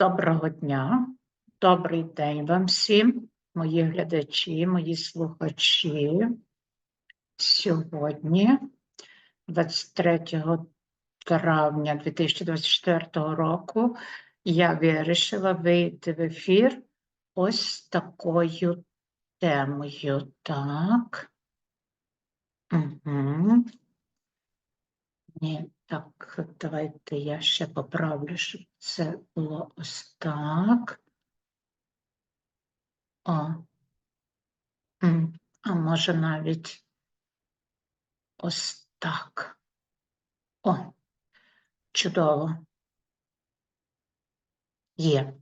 Доброго дня, добрий день вам всім, мої глядачі, мої слухачі. Сьогодні, 23 травня 2024 року, я вирішила вийти в ефір ось такою темою. Так. Угу. Ні, так, давайте я ще поправлю, щоб це було ось так. О. А може навіть ось так. О, чудово. Є.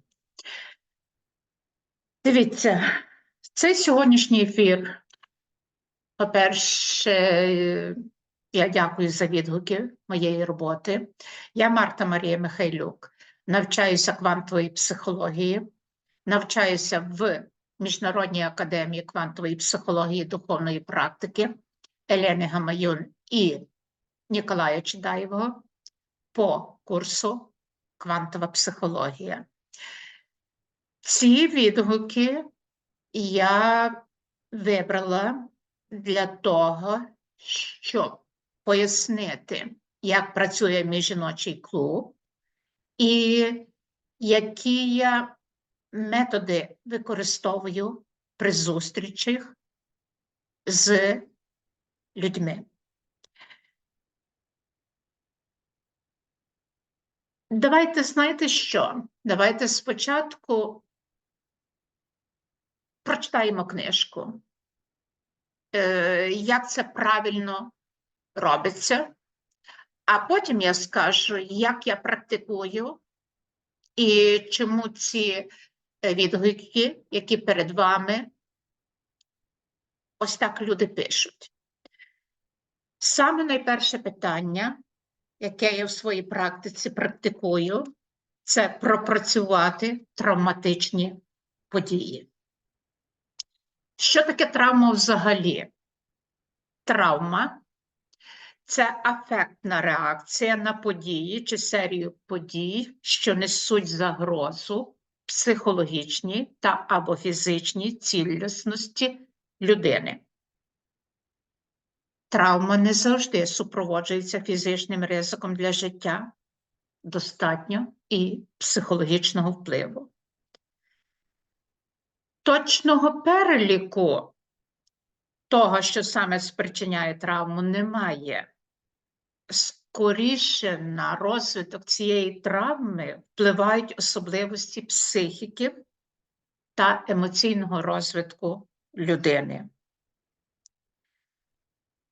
Дивіться, цей сьогоднішній ефір, по-перше, я дякую за відгуки моєї роботи. Я Марта Марія Михайлюк, навчаюся квантової психології, навчаюся в Міжнародній академії квантової психології і духовної практики Елени Гамаюн і Ніколая Чедаєвого по курсу Квантова психологія. Ці відгуки я вибрала для того, щоб пояснити, як працює мій жіночий клуб, і які я методи використовую при зустрічах з людьми. Давайте знаєте що? Давайте спочатку прочитаємо книжку. Е, Як це правильно робиться, а потім я скажу, як я практикую і чому ці е, відгуки, які перед вами, ось так люди пишуть. Саме найперше питання, яке я в своїй практиці практикую, це пропрацювати травматичні події. Що таке травма взагалі? Травма це афектна реакція на події чи серію подій, що несуть загрозу психологічній та або фізичній цілісності людини. Травма не завжди супроводжується фізичним ризиком для життя, достатньо і психологічного впливу. Точного переліку того, що саме спричиняє травму, немає. Скоріше на розвиток цієї травми впливають особливості психіки та емоційного розвитку людини.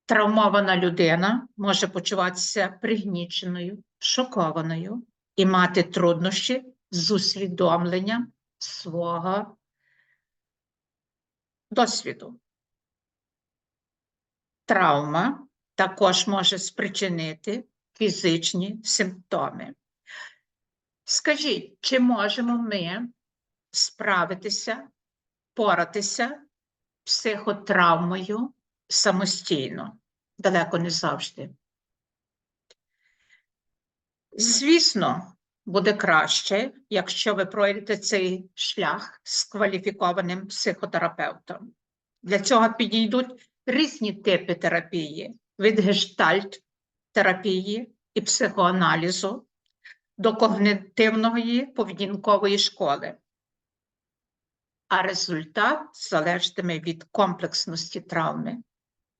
Травмована людина може почуватися пригніченою, шокованою і мати труднощі з усвідомленням свого досвіду. Травма також може спричинити фізичні симптоми. Скажіть, чи можемо ми справитися, поратися психотравмою самостійно? Далеко не завжди. Звісно, буде краще, якщо ви пройдете цей шлях з кваліфікованим психотерапевтом. Для цього підійдуть різні типи терапії від гештальт терапії і психоаналізу до когнитивної поведінкової школи. А результат залежатиме від комплексності травми,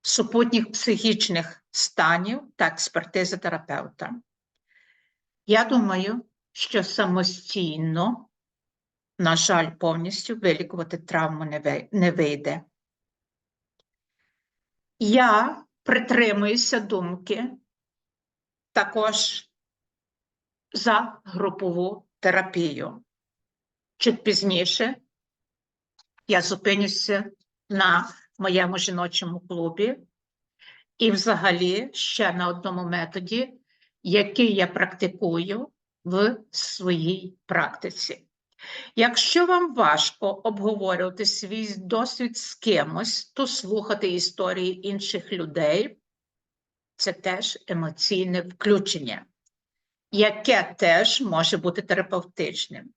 супутніх психічних станів та експертизи терапевта. Я думаю, що самостійно, на жаль, повністю вилікувати травму не вийде. Я притримуюся думки також за групову терапію. Чуть пізніше я зупинюся на моєму жіночому клубі і, взагалі, ще на одному методі, який я практикую в своїй практиці. Якщо вам важко обговорювати свій досвід з кимось, то слухати історії інших людей це теж емоційне включення, яке теж може бути терапевтичним.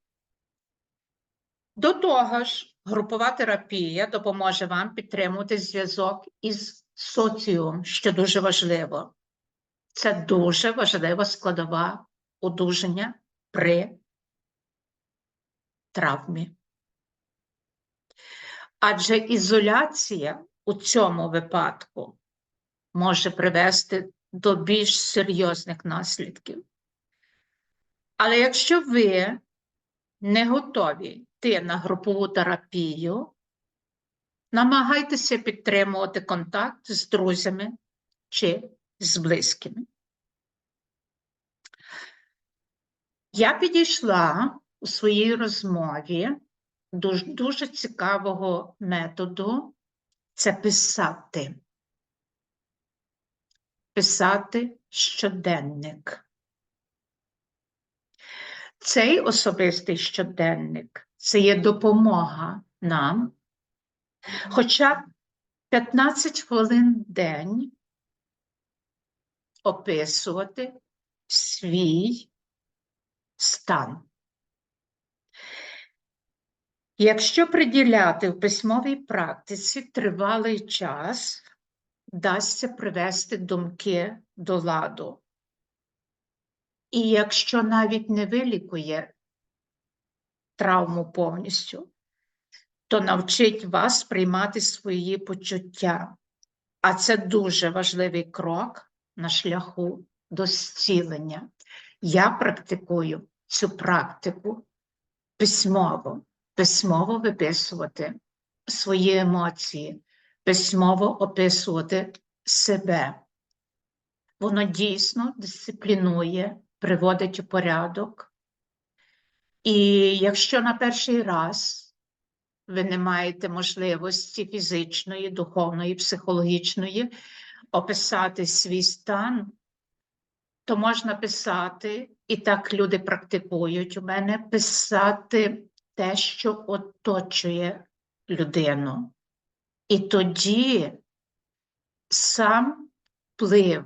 До того ж, групова терапія допоможе вам підтримувати зв'язок із соціумом, що дуже важливо. Це дуже важлива складова одужання при травмі. Адже ізоляція у цьому випадку може привести до більш серйозних наслідків. Але якщо ви не готові йти на групову терапію, намагайтеся підтримувати контакт з друзями чи з близькими. Я підійшла у своїй розмові до ж- дуже цікавого методу це писати. Писати щоденник. Цей особистий щоденник це є допомога нам, хоча б 15 хвилин в день описувати свій стан. Якщо приділяти в письмовій практиці тривалий час, вдасться привести думки до ладу. І якщо навіть не вилікує травму повністю, то навчить вас приймати свої почуття. А це дуже важливий крок на шляху до зцілення. Я практикую цю практику письмово, письмово виписувати свої емоції, письмово описувати себе. Воно дійсно дисциплінує, приводить у порядок. І якщо на перший раз ви не маєте можливості фізичної, духовної, психологічної описати свій стан, то можна писати, і так люди практикують у мене, писати те, що оточує людину. І тоді сам вплив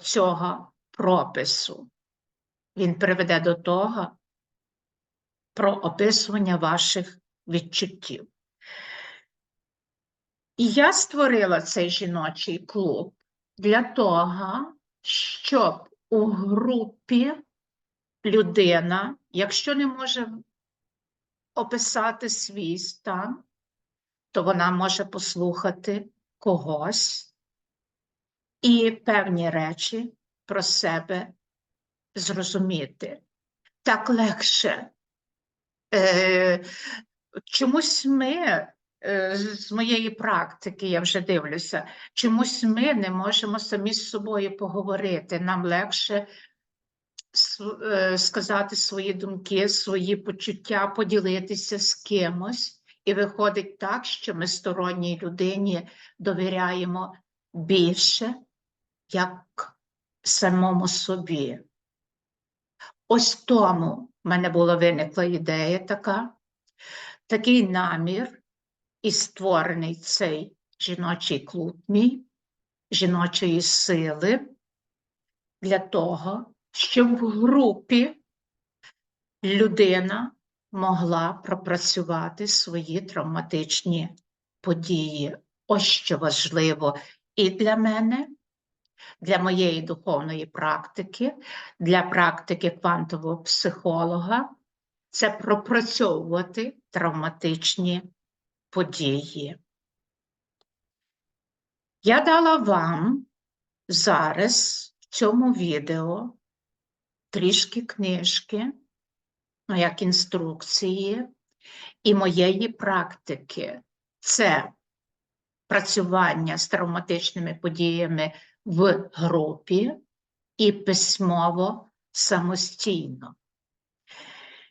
цього пропису, він приведе до того про описування ваших відчуттів. І я створила цей жіночий клуб для того, щоб у групі людина, якщо не може описати свій стан, то вона може послухати когось і певні речі про себе зрозуміти. Так легше. Е, чомусь ми, е, з моєї практики, я вже дивлюся, чомусь ми не можемо самі з собою поговорити. Нам легше сказати свої думки, свої почуття, поділитися з кимось. І виходить так, що ми сторонній людині довіряємо більше, як самому собі. Ось тому в мене була виникла ідея така, такий намір, і створений цей жіночий клуб мій, жіночої сили, для того, щоб в групі людина могла пропрацювати свої травматичні події. Ось що важливо і для мене, для моєї духовної практики, для практики квантового психолога це пропрацьовувати травматичні події. Я дала вам зараз в цьому відео трішки книжки, ну, як інструкції, і моєї практики. Це працювання з травматичними подіями в групі і письмово самостійно.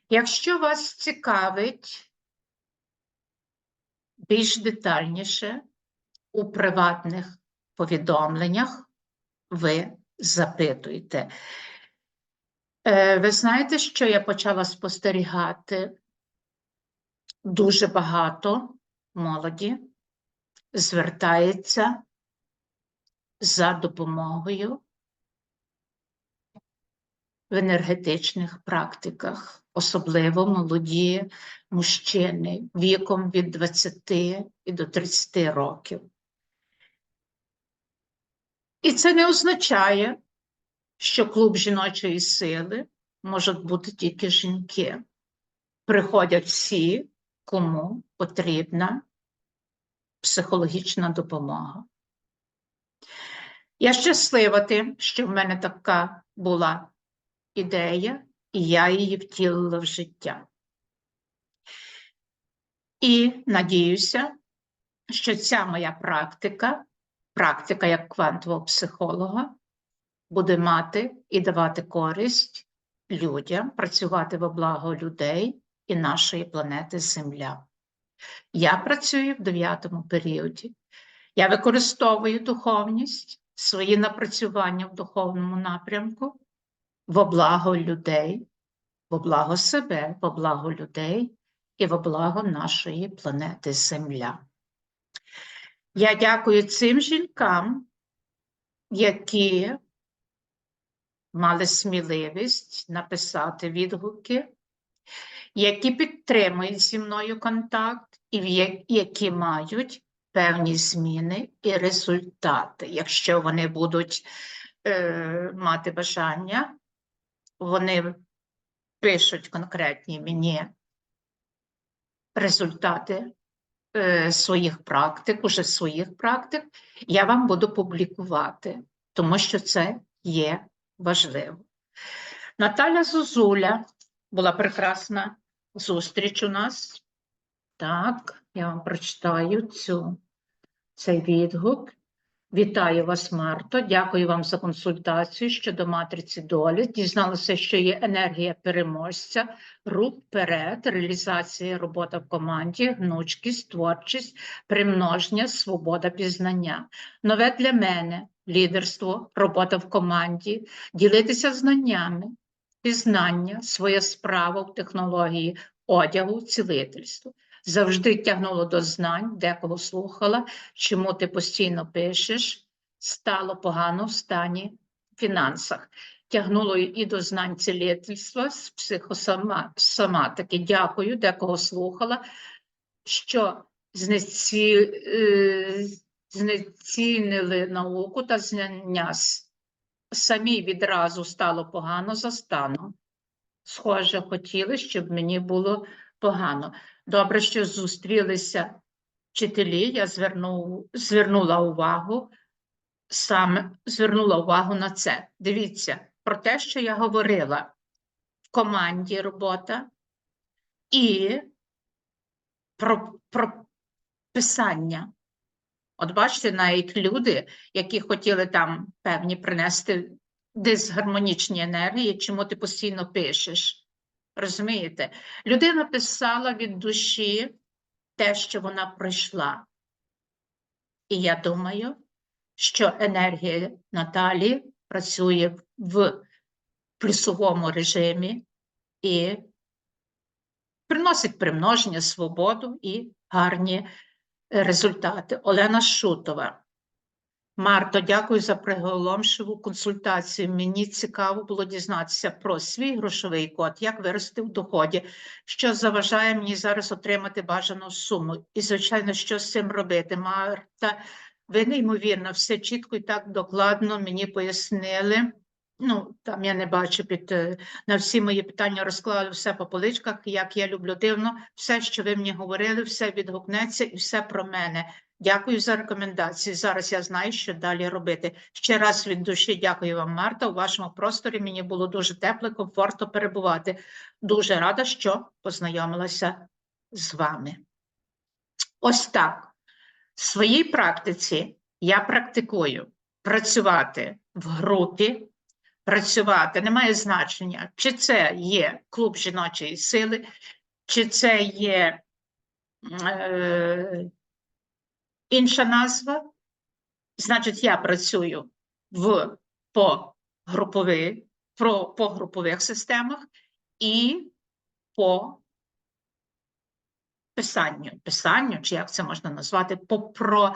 Якщо вас цікавить більш детальніше у приватних повідомленнях, ви запитуйте. Е, Ви знаєте, що я почала спостерігати дуже багато молоді звертається за допомогою в енергетичних практиках, особливо молоді мужчини віком від 20 і до 30 років. І це не означає, що клуб жіночої сили можуть бути тільки жінки. Приходять всі, кому потрібна психологічна допомога. Я щаслива тим, що в мене така була ідея, і я її втілила в життя. І надіюся, що ця моя практика, практика як квантового психолога, буде мати і давати користь людям, працювати во благо людей і нашої планети Земля. Я працюю в дев'ятому періоді. Я використовую духовність, свої напрацювання в духовному напрямку во благо людей, во благо себе, во благо людей і во благо нашої планети Земля. Я дякую цим жінкам, які мали сміливість написати відгуки, які підтримують зі мною контакт, і які мають певні зміни і результати. Якщо вони будуть е, мати бажання, вони пишуть конкретні мені результати е, своїх практик, уже своїх практик, я вам буду публікувати, тому що це є важливо. Наталя Зозуля була прекрасна зустріч у нас. Так, я вам прочитаю цю, цей відгук. Вітаю вас, Марто. Дякую вам за консультацію щодо матриці долі. Дізналася, що є енергія переможця, рух вперед, реалізація, робота в команді, гнучкість, творчість, примноження, свобода пізнання. Нове для мене лідерство, робота в команді, ділитися знаннями, пізнання, своя справа в технології одягу, цілительству. Завжди тягнуло до знань, декого слухала, чому ти постійно пишеш, стало погано в стані фінансах. Тягнуло і до знань цілительства з психосоматики. Дякую, декого слухала, що знеці, е, знецінили науку та знання. Самі відразу стало погано за станом. Схоже, хотіли, щоб мені було погано. Добре, що зустрілися вчителі, я зверну, звернула увагу, саме звернула увагу на це. Дивіться, про те, що я говорила в команді робота і про, про писання. От бачите, навіть люди, які хотіли там певні принести дисгармонічні енергії, чому ти постійно пишеш. Розумієте? Людина писала від душі те, що вона пройшла. І я думаю, що енергія Наталі працює в плюсовому режимі і приносить примноження, свободу і гарні результати. Олена Шутова. Марто, дякую за приголомшиву консультацію. Мені цікаво було дізнатися про свій грошовий код, як вирости в доході, що заважає мені зараз отримати бажану суму. І, звичайно, що з цим робити. Марта, ви неймовірно, все чітко і так докладно мені пояснили. Ну, там я не бачу під е, на всі мої питання розклали все по поличках, як я люблю дивно. Все, що ви мені говорили, все відгукнеться і все про мене. Дякую за рекомендації. Зараз я знаю, що далі робити. Ще раз від душі дякую вам, Марта. У вашому просторі мені було дуже тепло, комфортно перебувати. Дуже рада, що познайомилася з вами. Ось так. В своїй практиці я практикую працювати в групі, працювати немає значення, чи це є клуб жіночої сили, чи це є е, інша назва. Значить, я працюю в по групових, про, по групових системах і по писанню. Писанню, чи як це можна назвати, по, про,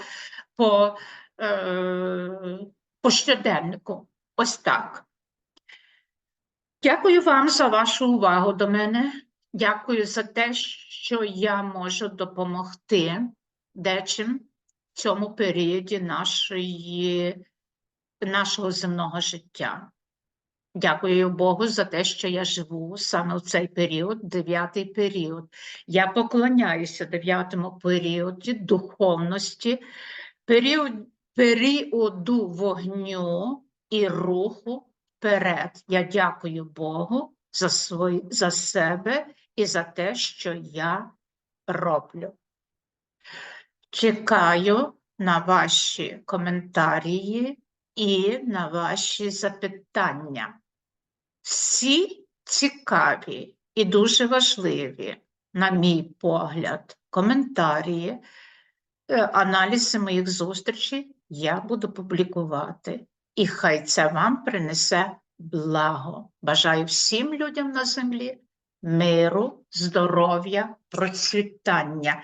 по, е, по щоденнику. Ось так. Дякую вам за вашу увагу до мене. Дякую за те, що я можу допомогти дечим цьому періоді нашої, нашого земного життя. Дякую Богу за те, що я живу саме в цей період, дев'ятий період. Я поклоняюся дев'ятому періоді духовності, період, періоду вогню і руху вперед. Я дякую Богу за, свої, за себе і за те, що я роблю. Чекаю на ваші коментарі і на ваші запитання. Всі цікаві і дуже важливі, на мій погляд, коментарі, е, аналізи моїх зустрічей я буду публікувати. І хай це вам принесе благо. Бажаю всім людям на землі миру, здоров'я, процвітання